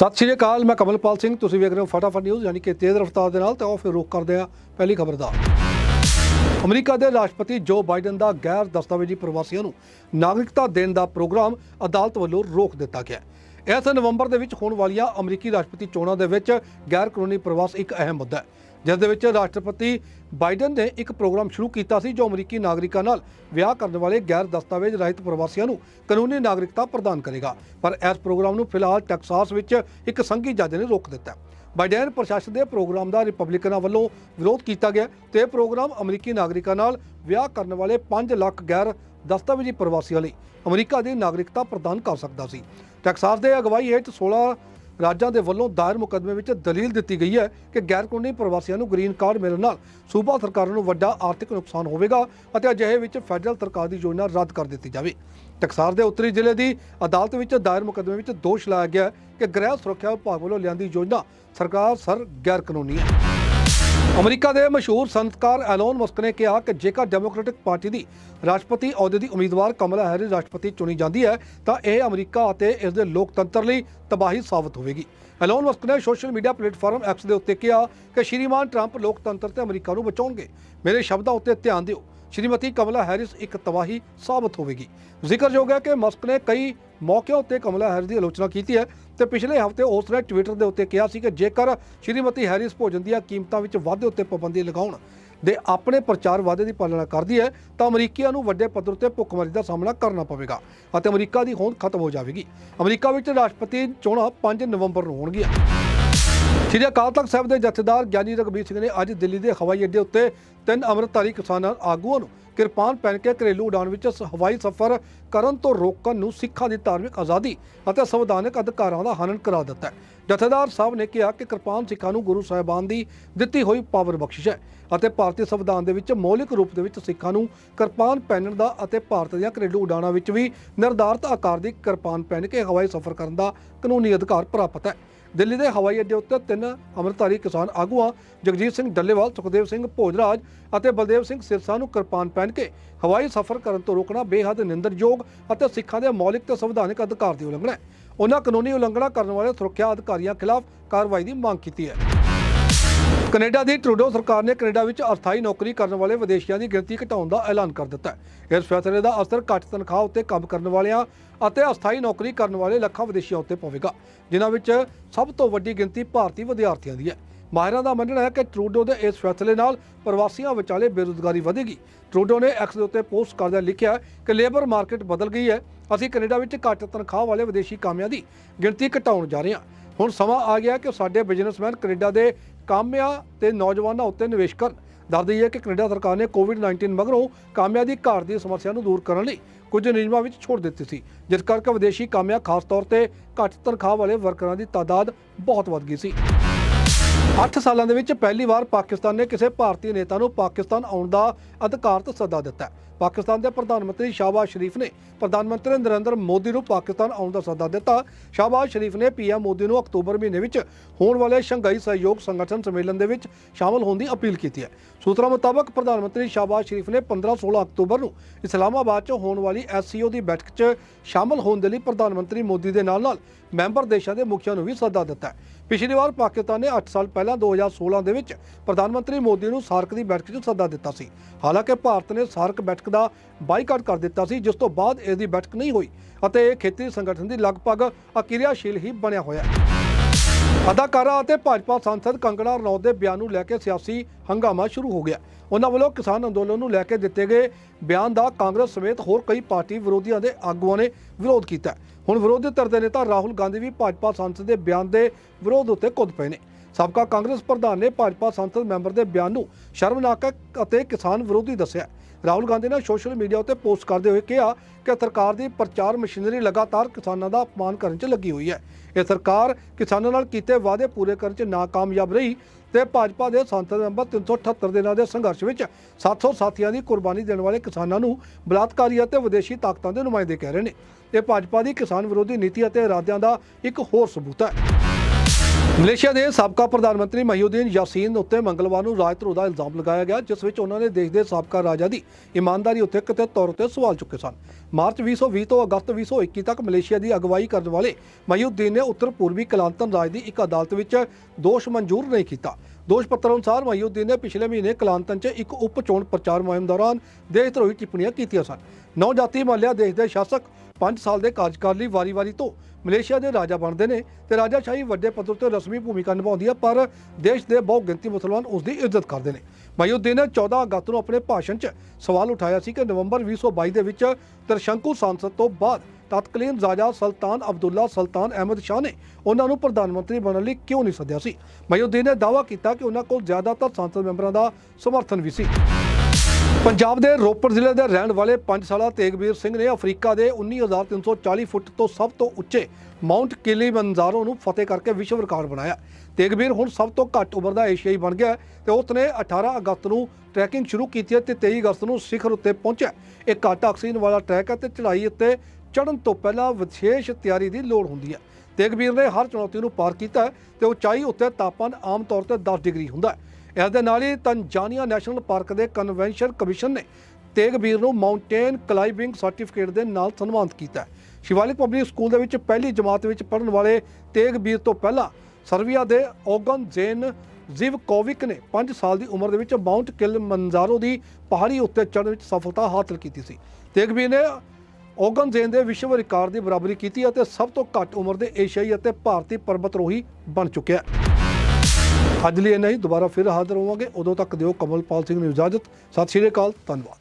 ਸਤਿ ਸ਼੍ਰੀ ਅਕਾਲ, ਮੈਂ ਕਮਲਪਾਲ ਸਿੰਘ, ਤੁਸੀਂ ਵੇਖ ਰਹੇ ਹੋ ਫਟਾਫਟ ਨਿਊਜ਼, ਯਾਨੀ ਕਿ ਤੇਜ਼ ਰਫ਼ਤਾਰ ਦੇ ਨਾਲ, ਤੇ ਉਹ ਫਿਰ ਰੁਕ ਕਰਦੇ ਆ ਪਹਿਲੀ ਖਬਰ ਦਾ। ਅਮਰੀਕਾ ਦੇ ਰਾਸ਼ਟਰਪਤੀ ਜੋ ਬਾਈਡਨ ਦਾ ਗੈਰ ਦਸਤਾਵੇਜ਼ੀ ਪ੍ਰਵਾਸੀਆਂ ਨੂੰ ਨਾਗਰਿਕਤਾ ਦੇਣ ਦਾ ਪ੍ਰੋਗਰਾਮ ਅਦਾਲਤ ਵੱਲੋਂ ਰੋਕ ਦਿੱਤਾ ਗਿਆ ਇਸ ਨਵੰਬਰ ਦੇ ਵਿੱਚ ਹੋਣ ਵਾਲੀਆਂ ਅਮਰੀਕੀ ਰਾਸ਼ਟਰਪਤੀ ਚੋਣਾਂ ਦੇ ਵਿੱਚ ਗੈਰ ਕਾਨੂੰਨੀ ਪ੍ਰਵਾਸ ਇੱਕ ਅਹਿਮ ਮੁੱਦਾ ਹੈ। ਜਿਸ ਦੇ ਵਿੱਚ ਰਾਸ਼ਟਰਪਤੀ ਬਾਈਡਨ ਨੇ ਇੱਕ ਪ੍ਰੋਗਰਾਮ ਸ਼ੁਰੂ ਕੀਤਾ ਸੀ ਜੋ ਅਮਰੀਕੀ ਨਾਗਰਿਕਾਂ ਨਾਲ ਵਿਆਹ ਕਰਨ ਵਾਲੇ ਗੈਰ ਦਸਤਾਵੇਜ਼ ਰਹਿਤ ਪ੍ਰਵਾਸੀਆਂ ਨੂੰ ਕਾਨੂੰਨੀ ਨਾਗਰਿਕਤਾ ਪ੍ਰਦਾਨ ਕਰੇਗਾ ਪਰ ਇਸ ਪ੍ਰੋਗਰਾਮ ਨੂੰ ਫਿਲਹਾਲ ਟੈਕਸਾਸ ਵਿੱਚ ਇੱਕ ਸੰਘੀ ਜੱਜ ਨੇ ਰੋਕ ਦਿੱਤਾ ਹੈ। ਬਾਈਡਨ ਪ੍ਰਸ਼ਾਸਨ ਦੇ ਪ੍ਰੋਗਰਾਮ ਦਾ ਰਿਪਬਲਿਕਨਾਂ ਵੱਲੋਂ ਵਿਰੋਧ ਕੀਤਾ ਗਿਆ ਤੇ ਇਹ ਪ੍ਰੋਗਰਾਮ ਅਮਰੀਕੀ ਨਾਗਰਿਕਾਂ ਨਾਲ ਵਿਆਹ ਕਰਨ ਵਾਲੇ 5 ਲੱਖ ਗੈਰ ਦਸਤਾਵੇਜ਼ੀ ਪ੍ਰਵਾਸੀਆਂ ਲਈ ਅਮਰੀਕਾ ਦੀ ਨਾਗਰਿਕਤਾ ਪ੍ਰਦਾਨ ਕਰ ਸਕਦਾ ਸੀ ਟੈਕਸਾਸ ਦੇ ਅਗਵਾਈ ਹੇਠ 16 ਰਾਜਾਂ ਦੇ ਵੱਲੋਂ ਦਾਇਰ ਮੁਕੱਦਮੇ ਵਿੱਚ ਦਲੀਲ ਦਿੱਤੀ ਗਈ ਹੈ ਕਿ ਗੈਰ ਕਾਨੂੰਨੀ ਪ੍ਰਵਾਸੀਆਂ ਨੂੰ ਗ੍ਰੀਨ ਕਾਰਡ ਮਿਲਣ ਨਾਲ ਸੂਬਾ ਸਰਕਾਰਾਂ ਨੂੰ ਵੱਡਾ ਆਰਥਿਕ ਨੁਕਸਾਨ ਹੋਵੇਗਾ ਅਤੇ ਅਜਿਹੇ ਵਿੱਚ ਫੈਡਰਲ ਸਰਕਾਰ ਦੀ ਯੋਜਨਾ ਰੱਦ ਕਰ ਦਿੱਤੀ ਜਾਵੇ। ਟਕਸਾਰ ਦੇ ਉੱਤਰੀ ਜ਼ਿਲ੍ਹੇ ਦੀ ਅਦਾਲਤ ਵਿੱਚ ਦਾਇਰ ਮੁਕੱਦਮੇ ਵਿੱਚ ਦੋਸ਼ ਲਾਇਆ ਗਿਆ ਕਿ ਗ੍ਰਹਿ ਸੁਰੱਖਿਆ ਵਿਭਾਗ ਵੱਲੋਂ ਲਿਆਂਦੀ ਯੋਜਨਾ ਸਰਕਾਰ ਸਰ ਗੈਰ ਕਾਨੂੰਨੀ ਹੈ। ਅਮਰੀਕਾ ਦੇ ਮਸ਼ਹੂਰ ਸੰਸਕਾਰ ਐਲੋਨ ਮਸਕ ਨੇ ਕਿਹਾ ਕਿ ਜੇਕਰ ਡੈਮੋਕ੍ਰੈਟਿਕ ਪਾਰਟੀ ਦੀ ਰਾਸ਼ਟਰਪਤੀ ਅਹੁਦੇ ਦੀ ਉਮੀਦਵਾਰ ਕਮਲਾ ਹੈਰਿਸ ਰਾਸ਼ਟਰਪਤੀ ਚੁਣੀ ਜਾਂਦੀ ਹੈ, ਤਾਂ ਇਹ ਅਮਰੀਕਾ ਅਤੇ ਇਸ ਦੇ ਲੋਕਤੰਤਰ ਲਈ ਤਬਾਹੀ ਸਾਬਤ ਹੋਵੇਗੀ। ਐਲੋਨ ਮਸਕ ਨੇ ਸੋਸ਼ਲ ਮੀਡੀਆ ਪਲੇਟਫਾਰਮ ਐਕਸ ਦੇ ਉੱਤੇ ਕਿਹਾ ਕਿ ਸ਼੍ਰੀਮਾਨ ਟਰੰਪ ਲੋਕਤੰਤਰ ਤੇ ਅਮਰੀਕਾ ਨੂੰ ਬਚਾਉਣਗੇ। ਮੇਰੇ ਸ਼ਬਦਾਂ ਉੱਤੇ ਧਿਆਨ ਦਿਓ। ਸ਼੍ਰੀਮਤੀ ਕਮਲਾ ਹੈਰਿਸ ਇੱਕ ਤਬਾਹੀ ਸਾਬਤ ਹੋਵੇਗੀ। ਜ਼ਿਕਰਯੋਗ ਹੈ ਕਿ ਮਸਕ ਨੇ ਕਈ ਮੌਕਿਆਂ ਉੱਤੇ ਕਮਲਾ ਹੈਰਿਸ ਦੀ ਆਲੋਚਨਾ ਕੀਤੀ ਹੈ ਤੇ ਪਿਛਲੇ ਹਫ਼ਤੇ ਉਸ ਨੇ ਟਵਿੱਟਰ ਦੇ ਉੱਤੇ ਕਿਹਾ ਸੀ ਕਿ ਜੇਕਰ ਸ਼੍ਰੀਮਤੀ ਹੈਰਿਸ ਭੋਜਨ ਦੀਆਂ ਕੀਮਤਾਂ ਵਿੱਚ ਵਾਧੇ ਉੱਤੇ ਪਾਬੰਦੀ ਲਗਾਉਣ ਦੇ ਆਪਣੇ ਪ੍ਰਚਾਰ ਵਾਅਦੇ ਦੀ ਪਾਲਣਾ ਕਰਦੀ ਹੈ, ਤਾਂ ਅਮਰੀਕੀਆਂ ਨੂੰ ਵੱਡੇ ਪੱਧਰ ਤੇ ਭੁੱਖਮਰੀ ਦਾ ਸਾਹਮਣਾ ਕਰਨਾ ਪਵੇਗਾ ਅਤੇ ਅਮਰੀਕਾ ਦੀ ਹੋਂਦ ਖਤਮ ਹੋ ਜਾਵੇਗੀ। ਅਮਰੀਕਾ ਵਿੱਚ ਰਾਸ਼ਟਰਪਤੀ ਚੋਣਾਂ 5 ਨਵੰਬਰ ਨੂੰ ਹੋਣਗੀਆਂ। ਸ਼੍ਰੀ ਅਕਾਲ ਤਖਤ ਸਾਹਿਬ ਦੇ ਜਥੇਦਾਰ ਗਿਆਨੀ ਰਘਬੀਰ ਸਿੰਘ ਨੇ ਅੱਜ ਦਿੱਲੀ ਦੇ ਹਵਾਈ ਅੱਡੇ ਉੱਤੇ ਤਿੰਨ ਅੰਮ੍ਰਿਤਧਾਰੀ ਕਿਸਾਨਾਂ ਆਗੂਆਂ ਨੂੰ ਕਿਰਪਾਨ ਪਹਿਨ ਕੇ ਘਰੇਲੂ ਉਡਾਨ ਵਿੱਚ ਸ- ਹਵਾਈ ਸਫ਼ਰ ਕਰਨ ਤੋਂ ਰੋਕਣ ਨੂੰ ਸਿੱਖਾਂ ਦੀ ਧਾਰਮਿਕ ਆਜ਼ਾਦੀ ਅਤੇ ਸੰਵਿਧਾਨਕ ਅਧਿਕਾਰਾਂ ਦਾ ਹਨਨ ਕਰਾ ਦਿੱਤਾ ਹੈ। ਜਥੇਦਾਰ ਸਾਹਿਬ ਨੇ ਕਿਹਾ ਕਿ ਕਿਰਪਾਨ ਸਿੱਖਾਂ ਨੂੰ ਗੁਰੂ ਸਾਹਿਬਾਨ ਦੀ ਦਿੱਤੀ ਹੋਈ ਪਾਵਰ ਬਖਸ਼ਿਸ਼ ਹੈ ਅਤੇ ਭਾਰਤੀ ਸੰਵਿਧਾਨ ਦੇ ਵਿੱਚ ਮੌਲਿਕ ਰੂਪ ਦੇ ਵਿੱਚ ਸਿੱਖਾਂ ਨੂੰ ਕਿਰਪਾਨ ਪਹਿਨਣ ਦਾ ਅਤੇ ਭਾਰਤ ਦੀਆਂ ਘਰੇਲੂ ਉਡਾਣਾਂ ਵਿੱਚ ਵੀ ਨਿਰਧਾਰਤ ਆਕਾਰ ਦੀ ਕਿਰਪਾਨ ਪਹਿਨ ਕੇ ਹਵਾਈ ਸਫ਼ਰ ਕਰਨ ਦਾ ਕਾਨੂੰਨੀ ਅਧਿਕਾਰ ਪ੍ਰਾਪਤ ਹੈ। ਦਿੱਲੀ ਦੇ ਹਵਾਈ ਅੱਡੇ ਉੱਤੇ ਤਿੰਨ ਅੰਮ੍ਰਿਤਧਾਰੀ ਕਿਸਾਨ ਆਗੂਆਂ, ਜਗਜੀਤ ਸਿੰਘ ਡੱਲੇਵਾਲ, ਸੁਖਦੇਵ ਸਿੰਘ ਭੋਜਰਾਜ ਅਤੇ ਬਲਦੇਵ ਸਿੰਘ ਸਿਰਸਾ ਨੂੰ ਕਿਰਪਾਨ ਪਹਿਨ ਕੇ ਹਵਾਈ ਸਫ਼ਰ ਕਰਨ ਤੋਂ ਰੋਕਣਾ ਬੇਹੱਦ ਨਿੰਦਰਯੋਗ ਅਤੇ ਸਿੱਖਾਂ ਦੇ ਮੌਲਿਕ ਤੇ ਸੰਵਿਧਾਨਕ ਅਧਿਕਾਰ ਦੀ ਉਲੰਘਣਾ ਹੈ। ਉਹਨਾਂ ਕਾਨੂੰਨੀ ਉਲੰਘਣਾ ਕਰਨ ਵਾਲੇ ਸੁਰੱਖਿਆ ਅਧਿਕਾਰੀਆਂ ਖਿਲਾਫ ਕਾਰਵਾਈ ਦੀ ਮੰਗ ਕੀਤੀ ਹੈ। ਕੈਨੇਡਾ ਦੀ ਟਰੂਡੋ ਸਰਕਾਰ ਨੇ ਕੈਨੇਡਾ ਵਿੱਚ ਅਸਥਾਈ ਨੌਕਰੀ ਕਰਨ ਵਾਲੇ ਵਿਦੇਸ਼ੀਆਂ ਦੀ ਗਿਣਤੀ ਘਟਾਉਣ ਦਾ ਐਲਾਨ ਕਰ ਦਿੱਤਾ ਹੈ। ਇਸ ਫੈਸਲੇ ਦਾ ਅਸਰ ਘੱਟ ਤਨਖਾਹ ਉੱਤੇ ਕੰਮ ਕਰਨ ਵਾਲਿਆਂ ਅਤੇ ਅਸਥਾਈ ਨੌਕਰੀ ਕਰਨ ਵਾਲੇ ਲੱਖਾਂ ਵਿਦੇਸ਼ੀਆਂ ਉੱਤੇ ਪਵੇਗਾ, ਜਿਨ੍ਹਾਂ ਵਿੱਚ ਸਭ ਤੋਂ ਵੱਡੀ ਗਿਣਤੀ ਭਾਰਤੀ ਵਿਦਿਆਰਥੀਆਂ ਦੀ ਹੈ। ਮਾਹਿਰਾਂ ਦਾ ਮੰਨਣਾ ਹੈ ਕਿ ਟਰੂਡੋ ਦੇ ਇਸ ਫੈਸਲੇ ਨਾਲ ਪ੍ਰਵਾਸੀਆਂ ਵਿਚਾਲੇ ਬੇਰੁਜ਼ਗਾਰੀ ਵਧੇਗੀ। ਟਰੂਡੋ ਨੇ ਐਕਸ ਦੇ ਉੱਤੇ ਪੋਸਟ ਕਰਦਿਆਂ ਲਿਖਿਆ ਕਿ ਲੇਬਰ ਮਾਰਕੀਟ ਬਦਲ ਗਈ ਹੈ। ਅਸੀਂ ਕੈਨੇਡਾ ਵਿੱਚ ਘੱਟ ਤਨਖਾਹ ਵਾਲੇ ਵਿਦੇਸ਼ੀ ਕਾਮਿਆਂ ਦੀ ਗਿਣਤੀ ਘਟਾਉਣ ਜਾ ਰਹੇ ਹਾਂ। ਹੁਣ ਸਮਾਂ ਆ ਗਿਆ ਕਿ ਸਾਡੇ ਬਿਜ਼ਨਸਮੈਨ ਕੈਨੇਡਾ ਦੇ ਕਾਮਿਆਂ ਤੇ ਨੌਜਵਾਨਾਂ ਉੱਤੇ ਨਿਵੇਸ਼ ਕਰਨ। ਦੱਸਦੀ ਹੈ ਕਿ ਕੈਨੇਡਾ ਸਰਕਾਰ ਨੇ ਕੋਵਿਡ-19 ਮਗਰੋਂ ਕਾਮਿਆਂ ਦੀ ਘਾਟ ਦੀ ਸਮੱਸਿਆ ਨੂੰ ਦੂਰ ਕਰਨ ਲਈ ਕੁਝ ਨਿਯਮਾਂ ਵਿੱਚ ਛੋਟ ਦਿੱਤੀ ਸੀ, ਜਿਸ ਕਰਕੇ ਵਿਦੇਸ਼ੀ ਕਾਮਿਆਂ ਖਾਸ ਤੌਰ ਤੇ ਘੱਟ ਤਨਖਾਹ ਵਾਲੇ ਵਰਕਰਾਂ ਦੀ ਤਾਦਾਦ ਬਹੁਤ ਵੱਧ ਗਈ ਸੀ। 8 ਸਾਲਾਂ ਦੇ ਵਿੱਚ ਪਹਿਲੀ ਵਾਰ ਪਾਕਿਸਤਾਨ ਨੇ ਕਿਸੇ ਭਾਰਤੀ ਨੇਤਾ ਨੂੰ ਪਾਕਿਸਤਾਨ ਆਉਣ ਦਾ ਅਧਿਕਾਰਤ ਸੱਦਾ ਦਿੱਤਾ ਹੈ। ਪਾਕਿਸਤਾਨ ਦੇ ਪ੍ਰਧਾਨ ਮੰਤਰੀ ਸ਼ਾਹਬਾਜ਼ ਸ਼ਰੀਫ ਨੇ ਪ੍ਰਧਾਨ ਮੰਤਰੀ ਨਰਿੰਦਰ ਮੋਦੀ ਨੂੰ ਪਾਕਿਸਤਾਨ ਆਉਣ ਦਾ ਸੱਦਾ ਦਿੱਤਾ ਸ਼ਾਹਬਾਜ਼ ਸ਼ਰੀਫ ਨੇ ਪੀਐਮ ਮੋਦੀ ਨੂੰ ਅਕਤੂਬਰ ਮਹੀਨੇ ਵਿੱਚ ਹੋਣ ਵਾਲੇ ਸ਼ੰਘਾਈ ਸਹਿਯੋਗ ਸੰਗਠਨ ਸੰਮੇਲਨ ਦੇ ਵਿੱਚ ਸ਼ਾਮਲ ਹੋਣ ਦੀ ਅਪੀਲ ਕੀਤੀ ਹੈ ਸੂਤਰਾਂ ਮੁਤਾਬਕ ਪ੍ਰਧਾਨ ਮੰਤਰੀ ਸ਼ਾਹਬਾਜ਼ ਸ਼ਰੀਫ ਨੇ 15-16 ਅਕਤੂਬਰ ਨੂੰ ਇਸਲਾਮਾਬਾਦ 'ਚ ਹੋਣ ਵਾਲੀ ਐਸਸੀਓ ਦੀ ਬੈਠਕ 'ਚ ਸ਼ਾਮਲ ਹੋਣ ਦੇ ਲਈ ਪ੍ਰਧਾਨ ਮੰਤਰੀ ਮੋਦੀ ਦੇ ਨਾਲ-ਨਾਲ ਮੈਂਬਰ ਦੇਸ਼ਾਂ ਦੇ ਮੁਖੀਆਂ ਨੂੰ ਵੀ ਸੱਦਾ ਦਿੱਤਾ ਪਿਛਲੀ ਵਾਰ ਪਾਕਿਸਤਾਨ ਨੇ 8 ਸਾਲ ਪਹਿਲਾਂ 2016 ਦੇ ਵਿੱਚ ਪ੍ਰਧਾਨ ਮੰਤਰੀ ਮੋਦੀ ਨੂੰ ਸਾਰਕ ਦੀ ਬੈਠਕ 'ਚ ਸੱਦਾ ਦਿੱਤਾ ਸੀ। ਹਾਲਾਂਕਿ ਭਾਰਤ ਨੇ ਸਾਰਕ ਬੈਠਕ ਦਾ ਬਾਈਕਾਟ ਕਰ ਦਿੱਤਾ ਸੀ, ਜਿਸ ਤੋਂ ਬਾਅਦ ਇਸ ਦੀ ਬੈਠਕ ਨਹੀਂ ਹੋਈ ਅਤੇ ਇਹ ਖੇਤਰੀ ਸੰਗਠਨ ਦੀ ਲਗਭਗ ਅਕਿਰਿਆਸ਼ੀਲ ਹੀ ਬਣਿਆ ਹੋਇਆ ਹੈ। ਅਦਾਕਾਰਾ ਅਤੇ ਭਾਜਪਾ ਸੰਸਦ ਕੰਗਣਾ ਰਣੌਤ ਦੇ ਬਿਆਨ ਨੂੰ ਲੈ ਕੇ ਸਿਆਸੀ ਹੰਗਾਮਾ ਸ਼ੁਰੂ ਹੋ ਗਿਆ। ਉਹਨਾਂ ਵੱਲੋਂ ਕਿਸਾਨ ਅੰਦੋਲਨ ਨੂੰ ਲੈ ਕੇ ਦਿੱਤੇ ਗਏ ਬਿਆਨ ਦਾ ਕਾਂਗਰਸ ਸਮੇਤ ਹੋਰ ਕਈ ਪਾਰਟੀ ਵਿਰੋਧੀਆਂ ਦੇ ਆਗੂਆਂ ਨੇ ਵਿਰੋਧ ਕੀਤਾ। ਹੁਣ ਵਿਰੋਧੀ ਧਿਰ ਦੇ ਨੇਤਾ ਰਾਹੁਲ ਗਾਂਧੀ ਵੀ ਭਾਜਪਾ ਸੰਸਦ ਦੇ ਬਿਆਨ ਦੇ ਵਿਰੋਧ ਉੱਤੇ ਕੁੱਦ ਪਏ ਨੇ। ਸਾਬਕਾ ਕਾਂਗਰਸ ਪ੍ਰਧਾਨ ਨੇ ਭਾਜਪਾ ਸੰਸਦ ਮੈਂਬਰ ਦੇ ਬਿਆਨ ਨੂੰ ਸ਼ਰਮਨਾਕ ਅਤੇ ਕਿਸਾਨ ਵਿਰੋਧੀ ਦੱਸਿਆ। ਰਾਹੁਲ ਗਾਂਧੀ ਨੇ ਸੋਸ਼ਲ ਮੀਡੀਆ ਉੱਤੇ ਪੋਸਟ ਕਰਦੇ ਹੋਏ ਕਿਹਾ ਕਿ ਸਰਕਾਰ ਦੀ ਪ੍ਰਚਾਰ ਮਸ਼ੀਨਰੀ ਲਗਾਤਾਰ ਕਿਸਾਨਾਂ ਦਾ ਅਪਮਾਨ ਕਰਨ 'ਚ ਲੱਗੀ ਹੋਈ ਹੈ। ਇਹ ਸਰਕਾਰ ਕਿਸਾਨਾਂ ਨਾਲ ਕੀਤੇ ਵਾਅਦੇ ਪੂਰੇ ਕਰਨ 'ਚ ਨਾਕਾਮਯਾਬ ਰਹੀ ਤੇ ਭਾਜਪਾ ਦੇ ਸੰਸਦ ਮੈਂਬਰ 378 ਦਿਨਾਂ ਦੇ ਸੰਘਰਸ਼ ਵਿੱਚ 700 ਸਾਥੀਆਂ ਦੀ ਕੁਰਬਾਨੀ ਦੇਣ ਵਾਲੇ ਕਿਸਾਨਾਂ ਨੂੰ ਬਲਾਤਕਾਰੀ ਅਤੇ ਵਿਦੇਸ਼ੀ ਤਾਕਤਾਂ ਦੇ ਨੁਮਾਇੰਦੇ ਕਹਿ ਰਹੇ ਨੇ। ਇਹ ਭਾਜਪਾ ਦੀ ਕਿਸਾਨ ਵਿਰੋਧੀ ਨੀਤੀ ਅਤੇ ਇਰਾਦਿਆਂ ਦਾ ਇੱਕ ਹੋਰ ਸਬੂਤ ਹੈ। ਮਲੇਸ਼ੀਆ ਦੇ ਸਾਬਕਾ ਪ੍ਰਧਾਨ ਮੰਤਰੀ ਮਹੀਉਦੀਨ ਯਾਸੀਨ ਉੱਤੇ ਮੰਗਲਵਾਰ ਨੂੰ ਰਾਜ ਰਾਜਧਰੋਹ ਦਾ ਇਲਜ਼ਾਮ ਲਗਾਇਆ ਗਿਆ, ਜਿਸ ਵਿੱਚ ਉਹਨਾਂ ਨੇ ਦੇਸ਼ ਦੇ ਸਾਬਕਾ ਰਾਜਾ ਦੀ ਇਮਾਨਦਾਰੀ ਉੱਤੇ ਕਿਤੇ ਤੌਰ ਉੱਤੇ ਸਵਾਲ ਚੁੱਕੇ ਸਨ। ਮਾਰਚ 2020 ਤੋਂ ਅਗਸਤ 2021 ਤੱਕ ਮਲੇਸ਼ੀਆ ਦੀ ਅਗਵਾਈ ਕਰਨ ਵਾਲੇ ਮਹੀਉਦੀਨ ਨੇ ਉੱਤਰ ਪੂਰਬੀ ਕਲਾਂਤਨ ਰਾਜ ਦੀ ਇੱਕ ਅਦਾਲਤ ਵਿੱਚ ਦੋਸ਼ ਮਨਜ਼ੂਰ ਨਹੀਂ ਕੀਤਾ। ਦੋਸ਼ ਪੱਤਰ ਅਨੁਸਾਰ ਮਹੀਉਦੀਨ ਨੇ ਪਿਛਲੇ ਮਹੀਨੇ ਕਲਾਂਤਨ 'ਚ ਇੱਕ ਉਪ ਚੋਣ ਪ੍ਰਚਾਰ ਮੁਹਿੰਮ ਦੌਰਾਨ ਦੇਸ਼ ਧਰੋਹੀ ਟਿੱਪਣੀਆਂ ਕੀਤੀਆਂ ਸਨ। ਨੌ ਜਾਤੀ ਮਹੱਲਿਆ ਦੇਸ਼ ਦੇ ਸ਼ਾਸਕ 5 ਸਾਲ ਦੇ ਕਾਰਜਕਾਲ ਲਈ ਵਾਰੀ-ਵਾਰੀ ਤੋਂ ਮਲੇਸ਼ੀਆ ਦੇ ਰਾਜਾ ਬਣਦੇ ਨੇ ਤੇ ਰਾਜਾਸ਼ਾਹੀ ਵੱਡੇ ਪੱਧਰ ਤੇ ਰਸਮੀ ਭੂਮਿਕਾ ਨਿਭਾਉਂਦੀ ਹੈ ਪਰ ਦੇਸ਼ ਦੇ ਬਹੁਗਿਣਤੀ ਮੁਸਲਮਾਨ ਉਸ ਦੀ ਇੱਜ਼ਤ ਕਰਦੇ ਨੇ। ਮਹੀਉਦੀਨ ਨੇ 14 ਅਗਸਤ ਨੂੰ ਆਪਣੇ ਭਾਸ਼ਣ 'ਚ ਸਵਾਲ ਉਠਾਇਆ ਸੀ ਕਿ ਨਵੰਬਰ 2022 ਦੇ ਵਿੱਚ ਤਰਸ਼ੰਕੂ ਸੰਸਦ ਤੋਂ ਬਾਅਦ ਤਤਕਾਲੀਨ ਰਾਜਾ ਸੁਲਤਾਨ ਅਬਦੁੱਲਾ ਸੁਲਤਾਨ ਅਹਿਮਦ ਸ਼ਾਹ ਨੇ ਉਹਨਾਂ ਨੂੰ ਪ੍ਰਧਾਨ ਮੰਤਰੀ ਬਣਨ ਲਈ ਕਿਉਂ ਨਹੀਂ ਸੱਦਿਆ ਸੀ? ਮਹੀਉਦੀਨ ਨੇ ਦਾਅਵਾ ਕੀਤਾ ਕਿ ਉਹਨਾਂ ਕੋਲ ਜ਼ਿਆਦਾਤਰ ਸੰਸਦ ਮੈਂਬਰਾਂ ਦਾ ਸਮਰਥਨ ਵੀ ਸੀ। ਪੰਜਾਬ ਦੇ ਰੋਪੜ ਜ਼ਿਲ੍ਹੇ ਦੇ ਰਹਿਣ ਵਾਲੇ 5 ਸਾਲਾ ਤੇਗਵੀਰ ਸਿੰਘ ਨੇ ਅਫਰੀਕਾ ਦੇ 19340 ਫੁੱਟ ਤੋਂ ਸਭ ਤੋਂ ਉੱਚੇ ਮਾਉਂਟ ਕਿਲੀਮੰਜਾਰੋ ਨੂੰ ਫਤਿਹ ਕਰਕੇ ਵਿਸ਼ਵ ਰਿਕਾਰਡ ਬਣਾਇਆ। ਤੇਗਵੀਰ ਹੁਣ ਸਭ ਤੋਂ ਘੱਟ ਉਮਰ ਦਾ ਏਸ਼ੀਆਈ ਬਣ ਗਿਆ ਹੈ ਉਸ ਨੇ 18 ਅਗਸਤ ਨੂੰ ਟਰੈਕਿੰਗ ਸ਼ੁਰੂ ਕੀਤੀ ਹੈ ਤੇ 23 ਅਗਸਤ ਨੂੰ ਸਿਖਰ ਉੱਤੇ ਪਹੁੰਚਿਆ ਇਹ ਘੱਟ ਆਕਸੀਜਨ ਵਾਲਾ ਟਰੈਕ ਹੈ ਤੇ ਚੜ੍ਹਾਈ ਉੱਤੇ ਚੜ੍ਹਨ ਤੋਂ ਪਹਿਲਾਂ ਵਿਸ਼ੇਸ਼ ਤਿਆਰੀ ਦੀ ਲੋੜ ਹੁੰਦੀ ਹੈ। ਤੇਗਵੀਰ ਨੇ ਹਰ ਚੁਣੌਤੀ ਨੂੰ ਪਾਰ ਕੀਤਾ ਹੈ ਤੇ ਉਚਾਈ ਉੱਤੇ ਤਾਪਮਾਨ ਆਮ ਤੌਰ ਤੇ 10 ਡਿਗਰੀ ਹੁੰਦਾ ਹੈ। ਇਸ ਦੇ ਨਾਲ ਹੀ ਤਨਜਾਨੀਆ ਨੈਸ਼ਨਲ ਪਾਰਕ ਦੇ ਕਨਵੈਨਸ਼ਨ ਕਮਿਸ਼ਨ ਨੇ ਤੇਗਬੀਰ ਨੂੰ ਮਾਊਂਟੇਨ ਕਲਾਈਬਿੰਗ ਸਰਟੀਫਿਕੇਟ ਦੇ ਨਾਲ ਸਨਮਾਨਿਤ ਕੀਤਾ ਹੈ। ਸ਼ਿਵਾਲਿਕ ਪਬਲਿਕ ਸਕੂਲ ਦੇ ਵਿੱਚ ਪਹਿਲੀ ਜਮਾਤ ਵਿੱਚ ਪੜ੍ਹਨ ਵਾਲੇ ਤੇਗਬੀਰ ਤੋਂ ਪਹਿਲਾਂ ਸਰਬੀਆ ਦੇ ਓਗਨ ਜ਼ੇਨ ਜ਼ਿਵਕੋਵਿਕ ਨੇ 5 ਸਾਲ ਦੀ ਉਮਰ ਦੇ ਵਿੱਚ ਮਾਊਂਟ ਕਿਲਮੰਜਾਰੋ ਦੀ ਪਹਾੜੀ ਉੱਤੇ ਚੜ੍ਹਨ ਵਿੱਚ ਸਫਲਤਾ ਹਾਸਲ ਕੀਤੀ ਸੀ। ਤੇਗਬੀਰ ਨੇ ਓਗਨ ਜ਼ੇਨ ਦੇ ਵਿਸ਼ਵ ਰਿਕਾਰਡ ਦੀ ਬਰਾਬਰੀ ਕੀਤੀ ਅਤੇ ਸਭ ਤੋਂ ਘੱਟ ਉਮਰ ਦੇ ਏਸ਼ੀਆਈ ਅਤੇ ਭਾਰਤੀ ਪਰਬਤਰੋਹੀ ਬਣ ਚੁੱਕਿਆ ਹੈ। ਅੱਜ ਲਈ ਇੰਨਾ ਹੀ। ਦੁਬਾਰਾ ਫਿਰ ਹਾਜ਼ਰ ਹੋਵਾਂਗੇ। ਉਦੋਂ ਤੱਕ ਦਿਓ ਕਮਲਪਾਲ ਸਿੰਘ ਨੂੰ ਇਜਾਜ਼ਤ। ਸਤਿ ਸ਼੍ਰੀ ਅਕਾਲ। ਧੰਨਵਾਦ।